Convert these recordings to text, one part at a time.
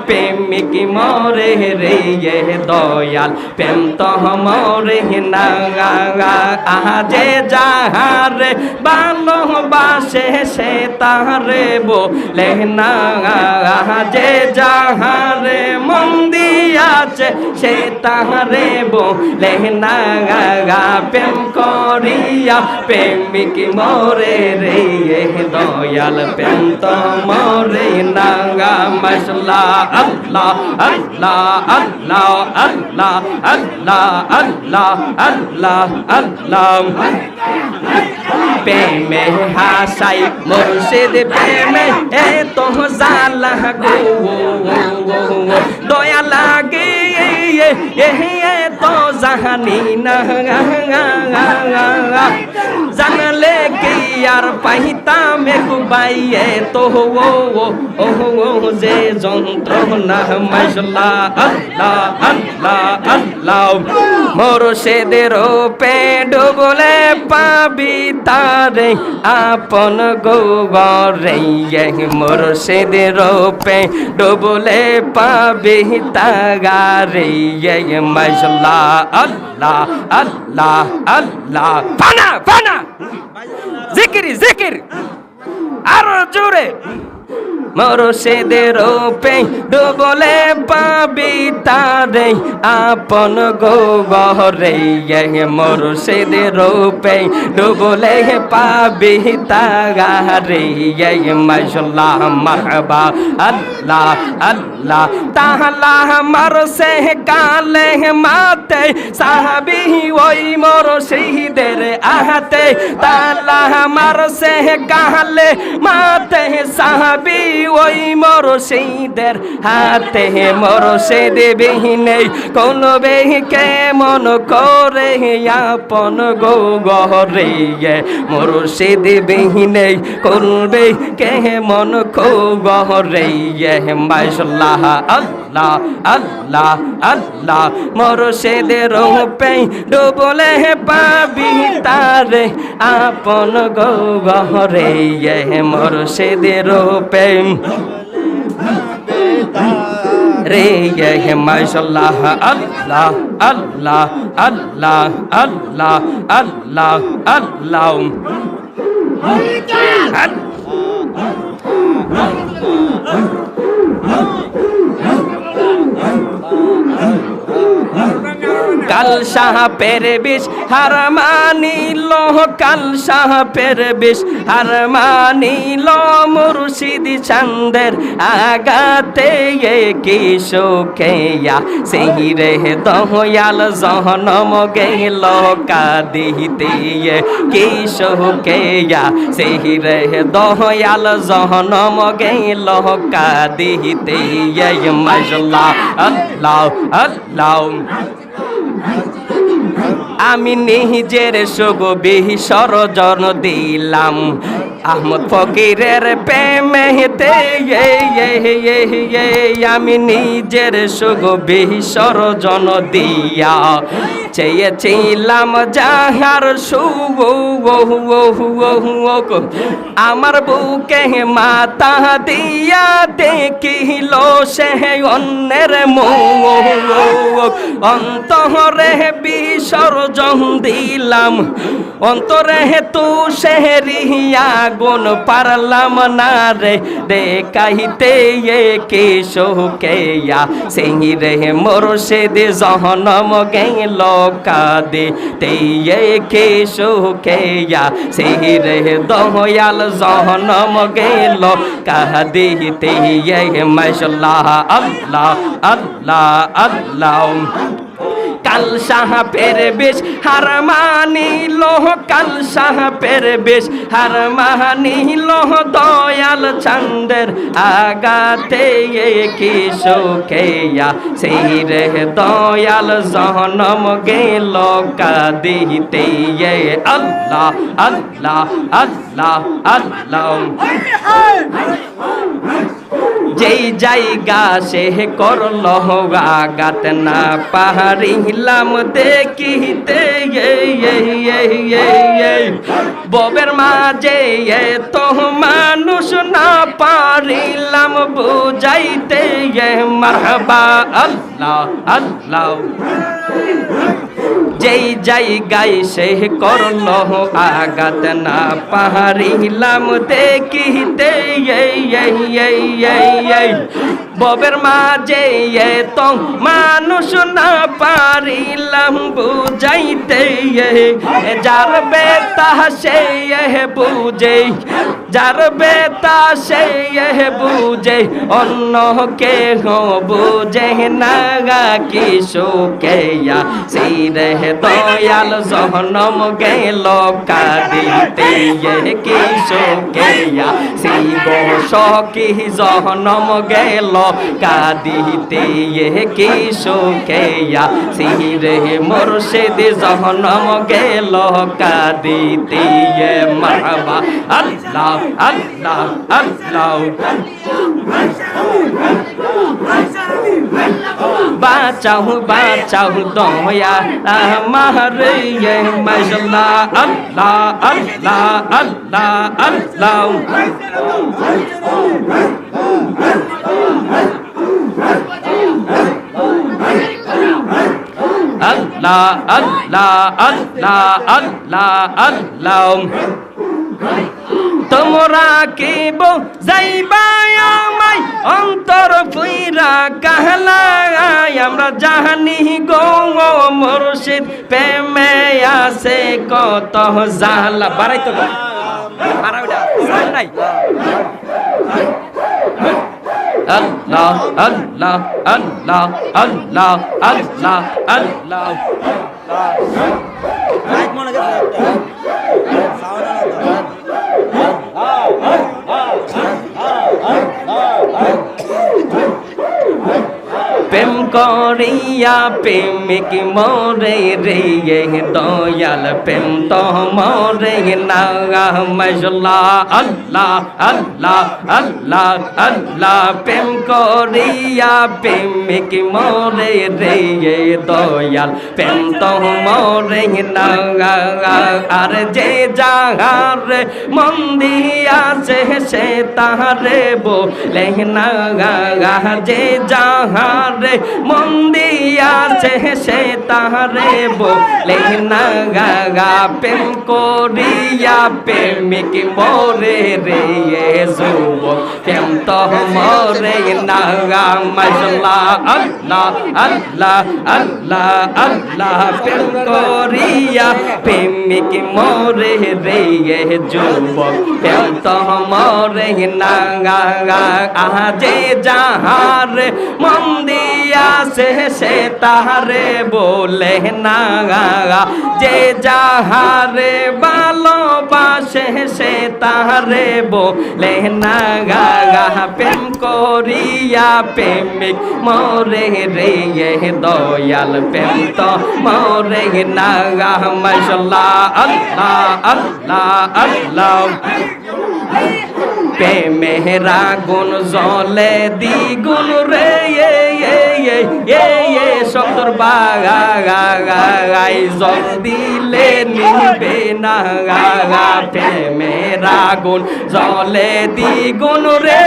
প্রেমিক মরে রে দয়াল প্রেম তো মরে না আজে যাহারে ভালোবাসে সে তাহারে বলে না যে যাহারে মন দিয়াছে সে তাহারে বলে না প্রেম করিয়া প্রেমিক মরে রে দয়াল প্রেম তো মরে না মশলা আল্লাহ আল্লাহ আল্লাহ আল্লাহ আল্লাহ আল্লাহ আল্লাহ আল্লাহ প্রেমে হাসাই মুর্শিদ প্রেমে এ তো জালা গো দয়া লাগে এ তো জাহানি না জানলে কি আর পাইতাম কুবাইয়ে তো ও ও ও যে যন্ত্রণা মশলা আল্লাহ আল্লাহ আল্লাহ। মোরশেদের পেড বলে পাবি তারে, আপন গৌরে মোরশেদের পে ডোবলে পাবি তাগারে মশলা আল্লাহ আল্লাহ আল্লাহ। ফানা ফানা! জিকির জিকির। আরও জোরে। মরশেদের পে ডুবলে পাবি তারে আপন গোবরে মরশেদের পে ডুবলে পাবি তাগারে মশলা মারবা আল্লাহ আল্লাহ তাহলা মরসে কালে মাতে সাহাবি ওই মরশিদের আহাতে তাহলা মরসে কালে মাতে সাহাবি ওই মরশিদের হাতে মরশে দেবে নেই কোন বেহিকে মন করে আপন গো গহরে মরশে দেবে নেই কোন কে মন খো গহরে মাইশাল্লাহ আল্লাহ আল্লাহ আল্লাহ মরশেদের পে ডুবলে পাবি তারে আপন গো গহরে মরশেদের পে রে হে মাশাল্লাহ আল্লাহ আল্লাহ আল্লাহ আল্লাহ আল্লাহ আল্লাহ কাল সাহাপের বিষ, হার মানিল, কাল সাহাপের বিষ, হার মানিল মুর্শিদি চান্দের আগাতে কি সুখেয়া সেই রে দয়াল জহনম গেল কাদিতে কি সুখেয়া সেই রে দয়াল জহনম গেল কাদিতে মজলা আল্লাহ আল্লাহ। আমি নিজের বেহি সরজন দিলাম। আহমদ ফকিরের প্রেমেতে আমি নিজের সুগবি সরজন দিয়া চেয়েছিলাম যাহার সুগ আমার বুকে মাতা দিয়া দেখিল সে অন্যের অন্তরে বিসর্জন দিলাম, অন্তরে তু শেহরিয়া গুণ পারলাম না রে দেখাইতে কে শোকেয়া সেই রে মোর সে দে জহনম গেল কাদে তেয়ে কে শোকেয়া সেই রে দয়াল জহনম গেল কাদে তেয়ে মশলা আল্লাহ আল্লাহ আল্লাহ। কাল সাহাপের বেশ, হার মানিল কাল সাহাপের বেশ, হার মানিল দয়াল চন্দের আগাতে কি সুখেয়া সেই রে দয়াল জহনম গেল কাদিতে আল্লাহ আল্লাহ আল্লাহ আল্লাহ। যেই জায়গা সে করল আগাত না পাহাড়িলাম দেখিতে ববের মাঝে তো মানুষ না পারিলাম বুঝাইতে মারহাবা আল্লাহ আল্লাহ। যেই জায়গায় সে করল আগাত না পাহাড়িলাম দেখিতে ববের মাঝে এ তো মানুষ না পারিলাম বুঝাইতে যার বেতা সে বুঝে, যার বেতা সে বুঝে, অন্য কে বুঝে না কি সুকেয়া সিরে দয়াল জহনম গেল কাদিতে কি সুকেয়া সি গো সকি জহনম গেল কাদিতে কি সুকেয়া সিরে মুর্শিদ জহনম গেল কাদিতে মারহাবা, আল্লাহ আল্লাহ আল্লাহ। ba chào ba chào đòi à. à. Ma ri ye ma sha la an la an la an la an la. Ấn là ấn là ấn là ấn là ấn là ông tôi ra kỳ bông dây bay অন্তর ফুইরা কাহলাই আমরা জাহানি গো মুর্শিদ প্রেমে আছে কত জালা। বাড়াই তো নাই। আল্লাহ আল্লাহ আল্লাহ আল্লাহ আল্লাহ আল্লাহ। Mic Aye. প্রেম করিয়া প্রেমিক মরে রে দয়াল প্রেম তো মরে না। মজলা আল্লাহ আল্লাহ আল্লাহ আল্লাহ। প্রেম করিয়া প্রেমিক মরে রে দয়াল প্রেম তো মরে না। আর যে যাহার মন্দির আছে সে তাহারে বলে না। যে যাহারে মন্দির আছে সে তাহারে বলে, না প্রেম করিয়া প্রেমিক মরে রে যুব প্রেম তো মরে, না মজলা আল্লাহ আল্লাহ আল্লাহ আল্লাহ, প্রেম করিয়া প্রেমিক মরে রে যুবক প্রেম তো মরে, না আজে যাহার মন্দিয়া সে সে তাহারে বলে, না যে যাহারে ভালোবাসে সে তাহারে বলে, না প্রেম করিয়া প্রেমিক মরে রে দয়াল প্রেম তো মরে, না মশলা আল্লাহ আল্লাহ আল্লাহ। প্রেমে রাগুন জলে দ্বিগুণ রে শব্দর বাগাই জল দিলে নিবে না, গা প্রেমে রাগুন জলে দ্বিগুণ রে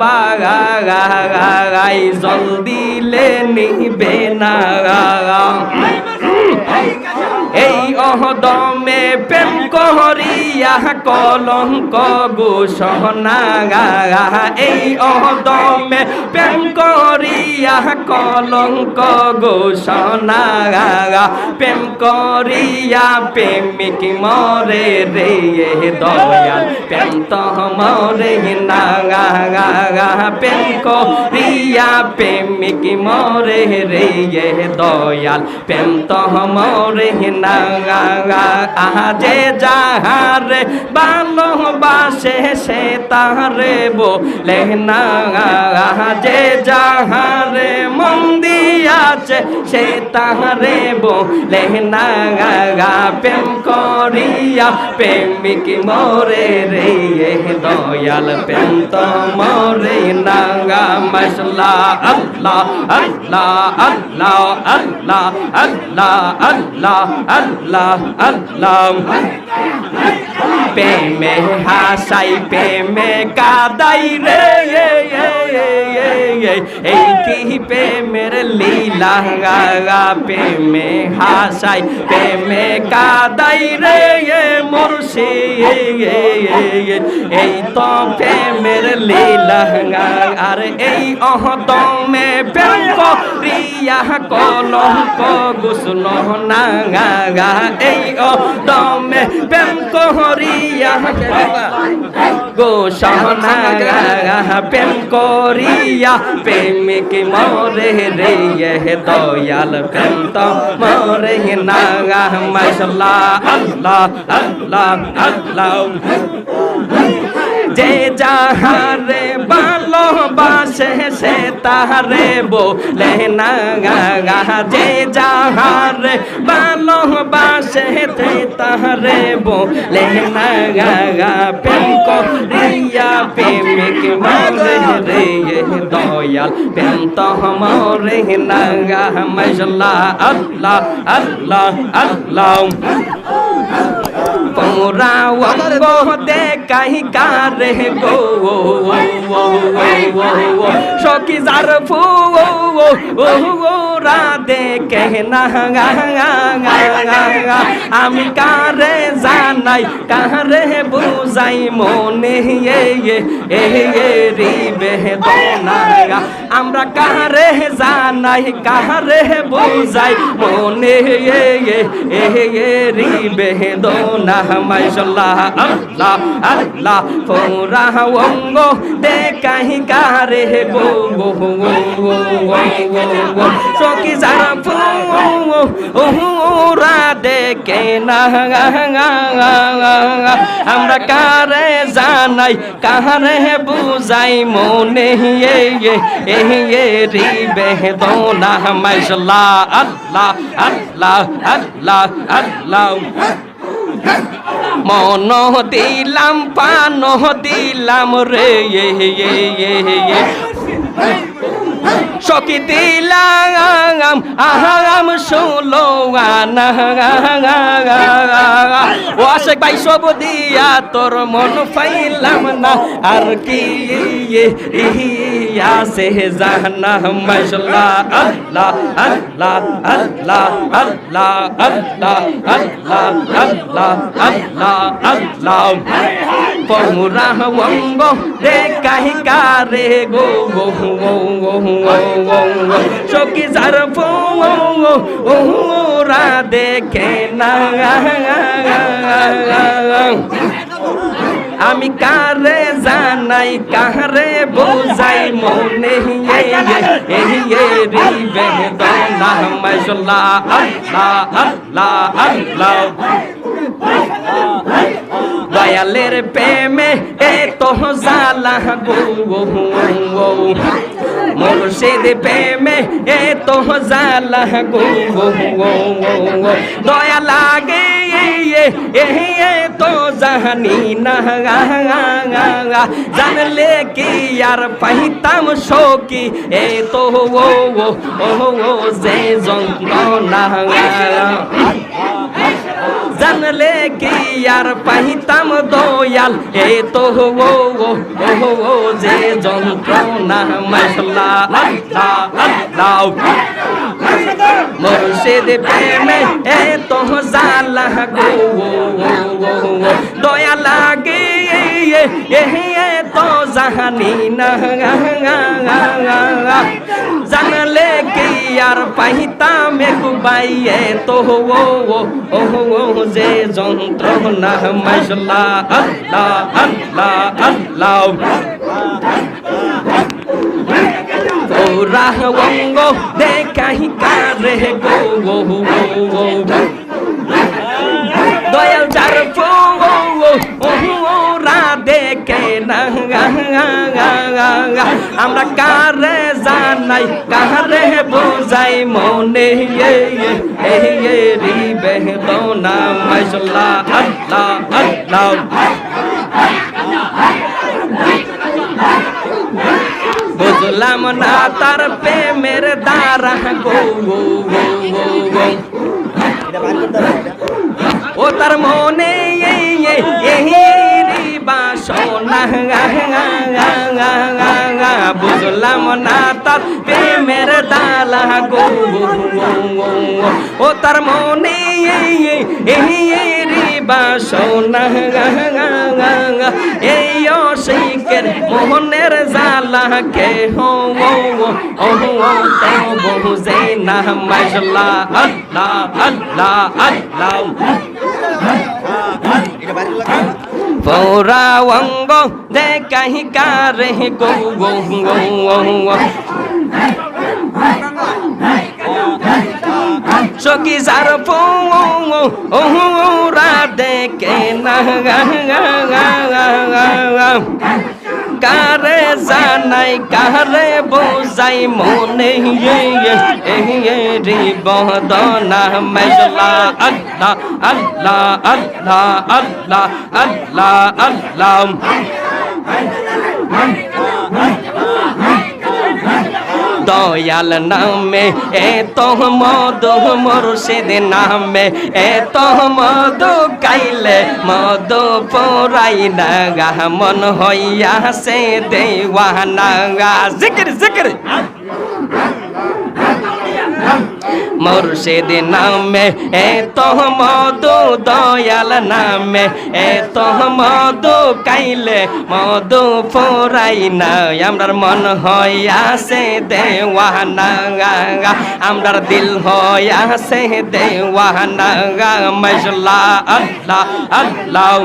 বাগাই জল দিলে নিবে না, গা এই অহদমে প্রেম কহরিয়া কলঙ্ক গোসনা এই অহদমে প্রেম করিয়া কলঙ্ক গোসনা প্রেম করিয়া প্রেমিক মরে রে দয়াল। প্রেম তো মরে না প্রেম করিয়া প্রেমিক মরে রে দয়াল। প্রেম তো মরে না আজে যাহারে ভালোবাসে সে তাহারে বলে না যে যাহারে মন্দি আছে সে তাহারে বলে না প্রেম করিয়া প্রেমিক মরে রে দয়াল প্রেম তো মরে না মশলা আল্লাহ আল্লাহ আল্লাহ আল্লাহ আল্লাহ আল্লাহ আল্লাহ আল্লাহ। প্রেমে হাসাই, প্রেমে কাদাই রে এই কি প্রেমের লীলা? প্রেমে হাসাই, প্রেমে কাদাই রে মুর্শি এই তো প্রেমের লীলা আর এই অহদমে প্রেম করিয়া কলঙ্ক, গুসল না এই অহদমে প্রেম করিয়া। গোসনা প্রেম করিয়া, প্রেমিক মরে রে এ দয়াল প্রেম তো মরে না মশলা আল্লাহ আল্লাহ আল্লাহ। যে যাহারে ভালোবাসে সে তাহারে বলে না যে যাহারে ভালোবাসে সে তাহারে বলে না প্রেম করিয়া প্রেমিক মরে রে দয়াল। প্রেম তো মরে না মশলা আল্লাহ আল্লাহ আল্লাহ। পোরা অঙ্গ দেখাই কারে গো? সখী যার ফু ওরা দেখে না আমি কারে জানাই, কারে বুঝাই মনে এ রি বেদনা আমরা কারে জানাই, কারে বুঝাই মনে এ রি বেদনা মাইশাল্লাহ, আল্লাহ আল্লাহ ফোরা অঙ্গ দেখাই কারে গো গো গো গো গো সকি যারা ফু ওরা দেখে না, আমরা কারে জানাই কারে বুঝাই, মনে এ এ রি বেদনা মাইশাল্লাহ, আল্লাহ আল্লাহ আল্লাহ আল্লাহ মন দিলাম পান দিলাম রে এ। সকি দিলাম ষোলো আনা ও আশেক ভাই, সব দিয়া তোর মন পাইলাম না। আর কি আছে জানা মশলা আল্লাহ আল্লাহ আল্লাহ আল্লাহ আল্লাহ আল্লাহ আল্লাহ আল্লাহ আল্লাহ। পহুরা অঙ্গ রে কাহি কারে গো গো গো গো গো গো গো। চকি যার ওরা দেখে না আমি কারে জানাই কারে বোঝাই মনে মশলা আল্লাহ আল্লাহ আল্লাহ দয়ালের প্রেমে এ তো জালা গো মুর্শিদ প্রেমে এ তো জালা গো দয়া লাগে এ তো জানি না জানলে কি আর পাইতাম শোকি এ তো ও ও যে যন্ত্রণা। জানলে কি আর পাইতাম দয়াল? এ তো ও ও যে যন্ত্রণা মশলা মুর্শিদ প্রেমে এ তো জালা গো দয়া লাগে, এ তো জাহানি, না জানলে কি আর পাইতাম বাইয়ে তো ও ও যে যন্ত্রণা মাইশলা আল্লাহ আল্লাহ আল্লাহ রাহ অঙ্গ দেখাই কারে গো গো গো দয়াল চার ফো ও রা আমরা কারে জানাই, কারে বুঝাই মনে? রি বেদনা মশলা আল্লাহ আল্লাহ বুঝলাম না তার প্রেমের দ্বারা। গো। ও তার মনে এই বাসনা বুঝলাম না তার প্রেমের দালা গো ও তার মনে রে বাসনা এই অশিকের মোহনের জালা কে হো ও তো বুঝে না মশলা আল্লাহ আল্লাহ আল্লাহ পৌরা অঙ্গ দেখাহি কারে গৌ গৌ গৌ সখী সার পৌরা দেখে না কারে জানাই কারে বোঝাই মনে রে বদনা মেজলা আল্লাহ আল্লাহ আল্লাহ আল্লাহ আল্লাহ আল্লাহ দয়াল নামে এত মোর মুর্শিদ নামে এত মদ কাইলে মদ পোরাই নাগা, মন হইয়া সে দেওয়া নাগা জিকির জিকির। মুর্শিদ নামে এ তোহ মধু দয়াল নামে, এ তোহ মধু কাইলে মধু ফোরাই না আমরার মন হয় আসে দেওয়ানা আমরার দিল হয় আসে দেওয়ানা মজলা আল্লাহ আল্লাহ।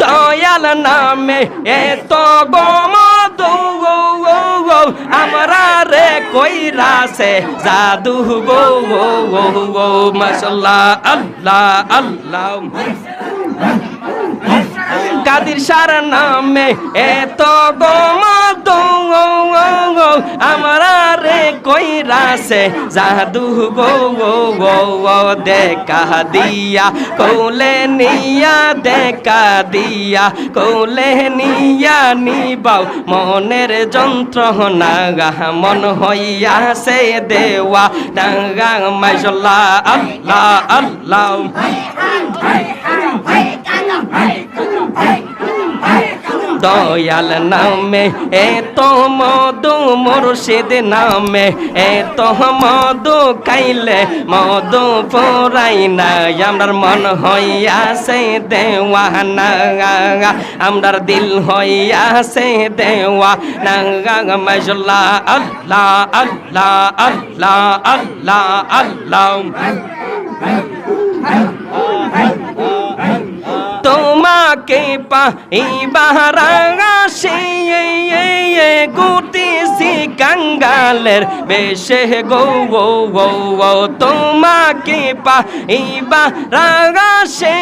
দয়াল নামে, এ তো গো মধু আমরার কইরাছে জাদু গো গো গো গো মশলা আল্লাহ আল্লাহ। কাদির সার নামে এত গোমধু আমরা রে জাদু গো গো গো দেখা দিয়া কৌলে নিয়া দেখা দিয়া কৌলে নিয়া নিবাও মনের যন্ত্রণা মন হইয়াছে দেওয়া ডাঙ্গা মাইশাল্লাহ আল্লাহ আল্লাহ দয়াল নামে এত মধু মুর্শিদ নামে এত মধু কাইলে মধু পোরাই না। আমরার মন হইয়াছে দেওয়ানা, আমরার দিল হইয়াছে দেওয়া নাঙ্গা মজলা আল্লাহ আল্লাহ আল্লাহ আল্লাহ আল্লাহ। তোমাকে পাইবার আসে গুটিছি কাঙ্গালের বেশে গো গো গো গো, তোমাকে পাইবার আসে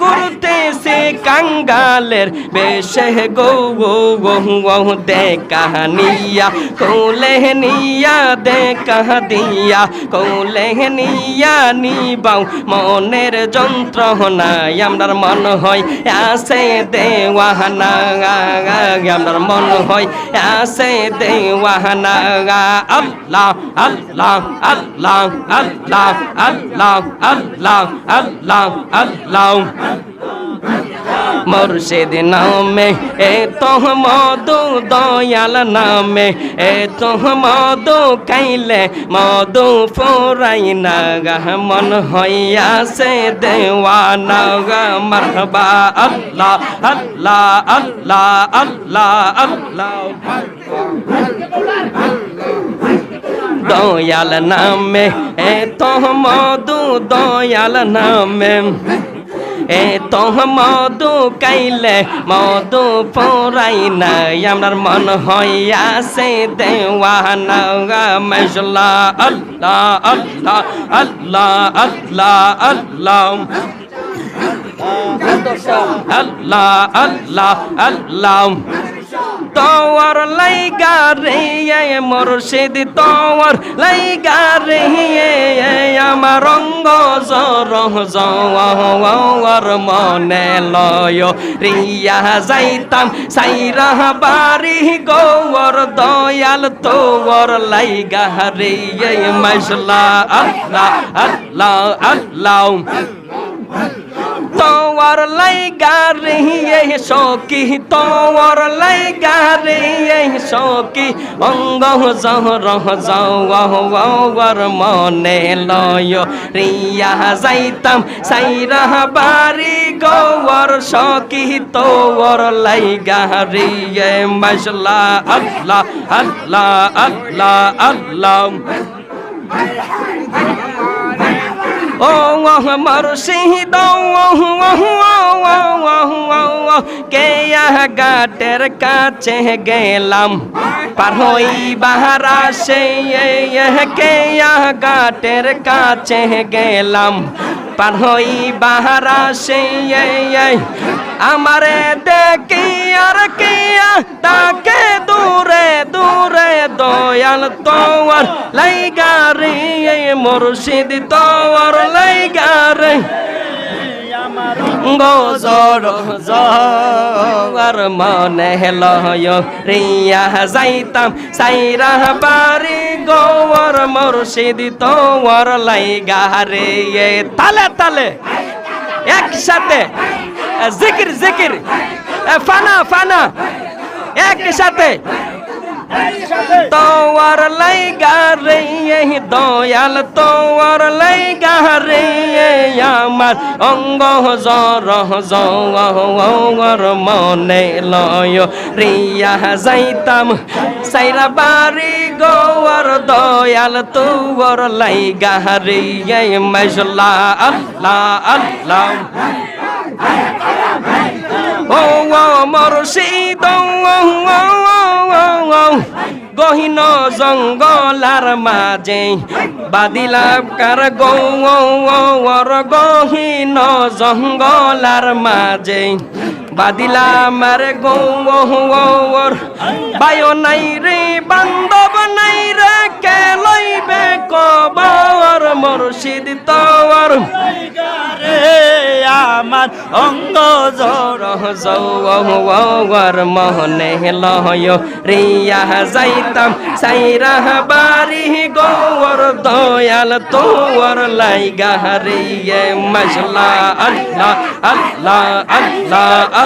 গুরুতেছি কাঙ্গালের বেশে গো গো গো গো দেখানিয়া কোলে নিয়া, দেখা দিয়া, কোলে নিয়া নিবাও, মনের যন্ত্রণা আমরার মন হয়, আসে দেওয়ানা আমার মন হয়, আসে দেওয়ানা আল্লাহ আল্লাহ আল্লাহ আল্লাহ আল্লাহ আল্লাহ আল্লাহ আল্লাহ। মুর্শিদ নামে, এ তো মধু দয়াল নামে, এ তো মধু কাইলে মধু ফোরাই না গা মন হইয়াছে দেওয়ানা গা মারহাবা আল্লাহ আল্লাহ আল্লাহ আল্লাহ আল্লাহ। দয়াল নামে, এ তো মধু দয়াল নামে। এ তো মধু কাইলে মধু পরাই নাই। আমার মন হইয়াছে দেওয়ানা মশলা আল্লাহ আল্লাহ আল্লাহ আল্লাহ আল্লাহ আল্লাহ আল্লাহ আল্লাহ তোর লাইগা রে মুর্শিদ তোর লাইগা রে আমার রঙ্গ জর জর মনে লয়। রিয়া যাইতাম সাইরা বাড়ি, গৌর দয়াল তোর লাইগা রে মশলা আল্লাহ আল্লাহ আল্লাহ। তোর লাইগা রে সকি তোর লাইগা রে সকি অঙ্গ জহর যাওয়ার মনে লয় রিয়া যাইতাম সাইরা বাড়ি গৌর সকি তোর লাইগা রে মশলা আল্লাহ আল্লাহ আল্লাহ আল্লাহ ও মুর্শিদ কে গাটের কাছে গেলাম। পার বাহারা সে কে গাটের কাছে গেলাম। পার বাহারা সে আমারে দেখি আর কিয়া তাকে দূরে দূরে দয়াল তোর লাইগা রে মুর্শিদ তোর লাইগা রে। গজর জর মনে লয় রিয়া যাইতাম সাইরা বাড়ি, গৌর মুর্শিদ তোর লাইগা রে। তালে তালে, একসাথে, জিকির জিকির ফানা ফানা, একসাথে তোর লাইগা রে দয়াল তোর লাইগা রে আমার অঙ্গ জর জর মনে লয় রিয়া যাইতাম সাইরা বাড়ি গৌর দয়াল তোর লাইগা রে মশলা আল্লাহ আল্লাহ ও মরশিদ গহিন জঙ্গলার মাঝে। বাদিলাম কার গৌর গহিন জঙ্গলার মাঝে। বাদিলাম রে গৌর বায়ো নাই রে বান্ধব নাই রে কে লইবে কবর? মুর্শিদ তোর। রে আমার অঙ্গ জর। জৌর মোহনে লয় রিয়া যাইতাম সাইরা বাড়ি গৌর দয়াল তোর লাইগা। রিয়ে মশলা আল্লাহ আল্লাহ আল্লাহ আল্লাহ।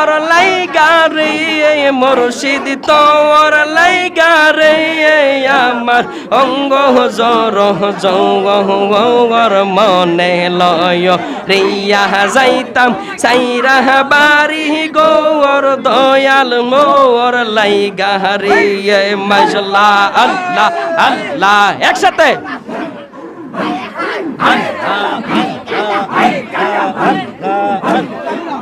তোর লাইগা রে মুর্শিদ তোর লাইগা রে আমার অঙ্গ জর জৌর মনে লয়। রিয়া যাইতাম সাইরা বাড়ি, গৌর দয়াল মোর লাইগা রে মশলা আল্লাহ আল্লাহ, একসাথে।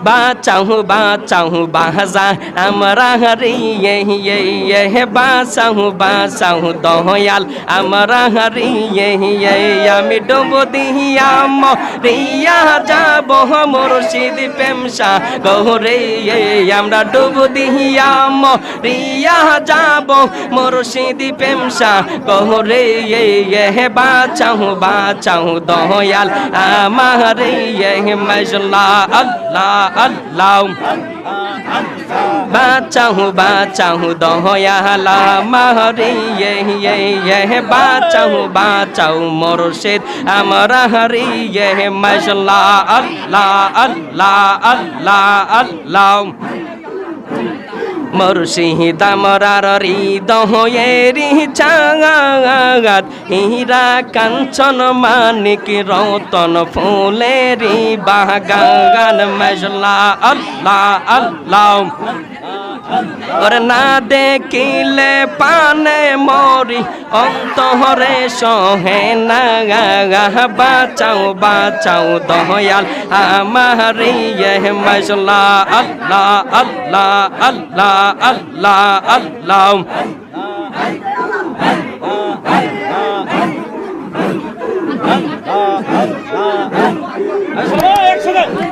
বাঁচাও বাঁচাও বাজা আমরা হরি হারিয়ে ইয়ে বাঁচাও বাঁচাও। দয়াল, আমরা হরি হারিয়ে আমি ডুব দিয়াম রিয়া যাব। মুর্শিদ পেমসা গহরে আমরা ডুব দিয়াম রিয়া যাব। মুর্শিদ পেমসা গহরে বাঁচাও বাঁচাও। দয়াল, আমার মজলা আল্লাহ। আল্লাহ। বাঁচাহু বাঁচাহু দহয়ালা মাহরিয়ে ইয়ে বাঁচাহু বাঁচাও মুর্শিদ, আমরা হরিয়ে মশলা আল্লাহ আল্লাহ আল্লাহ আল্লাহ। মুর্শিদ আমরার হৃদয়েরি চাঙাগাত। হীরা কাঞ্চন মানিক রতন ফুলেরি বাগান মজলা আল্লাহ আল্লাহ। ওর না দেখিলে পানে মরি, অন্তরে সহে না বাঁচাও বাঁচাও দয়াল আমার মশলা, আল্লাহ আল্লাহ আল্লাহ আল্লাহ আল্লাহ।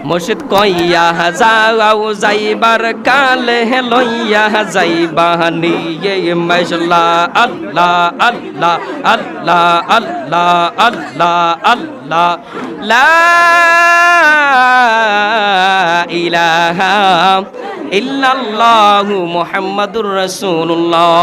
মুর্শিদ কইয়া যাও যাইবার কালে লইয়া যাইবা নিয়ে মশলা আল্লাহ আল্লাহ আল্লাহ আল্লাহ আল্লাহ আল্লাহ। লা ইলাহা ইল্লাল্লাহু মুহাম্মাদুর রাসূলুল্লাহ।